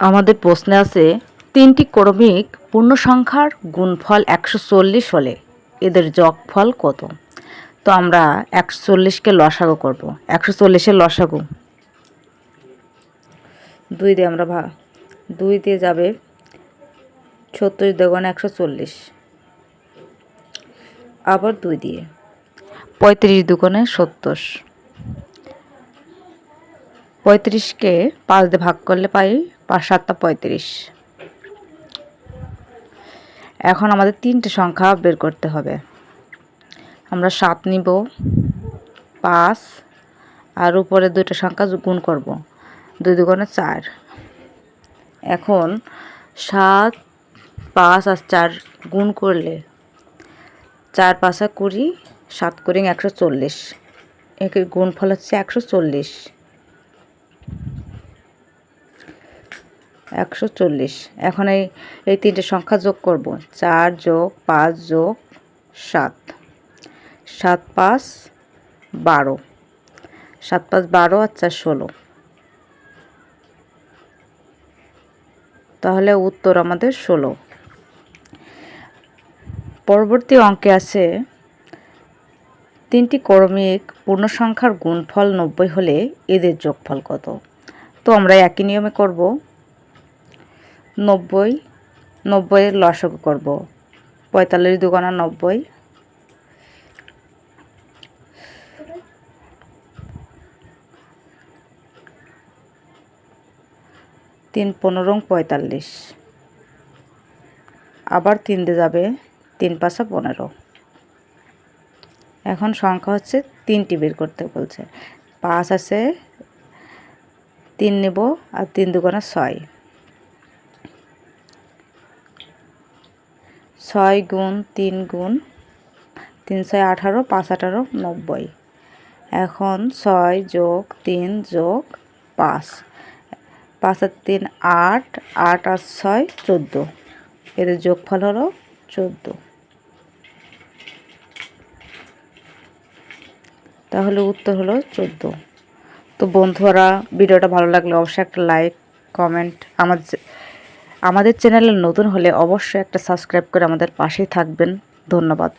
আমাদের প্রশ্নে আছে, তিনটি ক্রমিক পূর্ণ সংখ্যার গুণফল একশো চল্লিশ হলে এদের যোগফল কত? তো আমরা একশো চল্লিশকে লসাগু করব। একশো চল্লিশের লসাগু। দুই দিয়ে আমরা ভা দুই দিয়ে যাবে ছত্রিশ দেগুণ একশো চল্লিশ। আবার দুই দিয়ে। পঁয়ত্রিশ দুগুণে সত্তর। পঁয়ত্রিশকে পাঁচ দিয়ে ভাগ করলে পাই সাতটা পঁয়ত্রিশ। এখন আমাদের তিনটে সংখ্যা বের করতে হবে। আমরা সাত নিব, পাঁচ, আর উপরে দুইটা সংখ্যা গুণ করব। দুই দুগুণে চার। এখন সাত, পাঁচ আর চার গুণ করলে চার পাঁচা কুড়ি, সাত কুড়ি একশো চল্লিশ। একে গুণফল হচ্ছে একশো চল্লিশ। একশো চল্লিশ। এখন এই এই তিনটে সংখ্যা যোগ করব। চার যোগ পাঁচ যোগ সাত। সাত পাঁচ বারো। সাত পাঁচ বারো আর চার ষোলো। তাহলে উত্তর আমাদের ষোলো। পরবর্তী অঙ্কে আছে, তিনটি ক্রমিক পূর্ণ সংখ্যার গুণফল নব্বই হলে এদের যোগফল কত? তো আমরা একই নিয়মে করব। নব্বই, নব্বইয়ের লসক করব। পঁয়তাল্লিশ দুগানা নব্বই। তিন পনেরো পঁয়তাল্লিশ। আবার তিন দিয়ে যাবে তিন পাঁচা পনেরো। এখন সংখ্যা হচ্ছে তিনটি বের করতে বলছে। পাঁচ আছে, তিন নেব আর তিন দুগুণা ছয়। ছয় গুণ তিন গুণ তিন ছয় আঠারো, পাঁচ আঠারো, নব্বই। এখন ছয় যোগ তিন যোগ পাঁচ। পাঁচ আর তিন আট আট আর ছয় চোদ্দ। এদের যোগফল হলো চোদ্দ। তাহলে উত্তর হলো চোদ্দ। তো বন্ধুরা, ভিডিওটা ভালো লাগলে অবশ্যই একটা লাইক, কমেন্ট আমাদের চে- আমাদের চ্যানেলে নতুন হলে অবশ্যই একটা সাবস্ক্রাইব করে আমাদের পাশেই থাকবেন। ধন্যবাদ।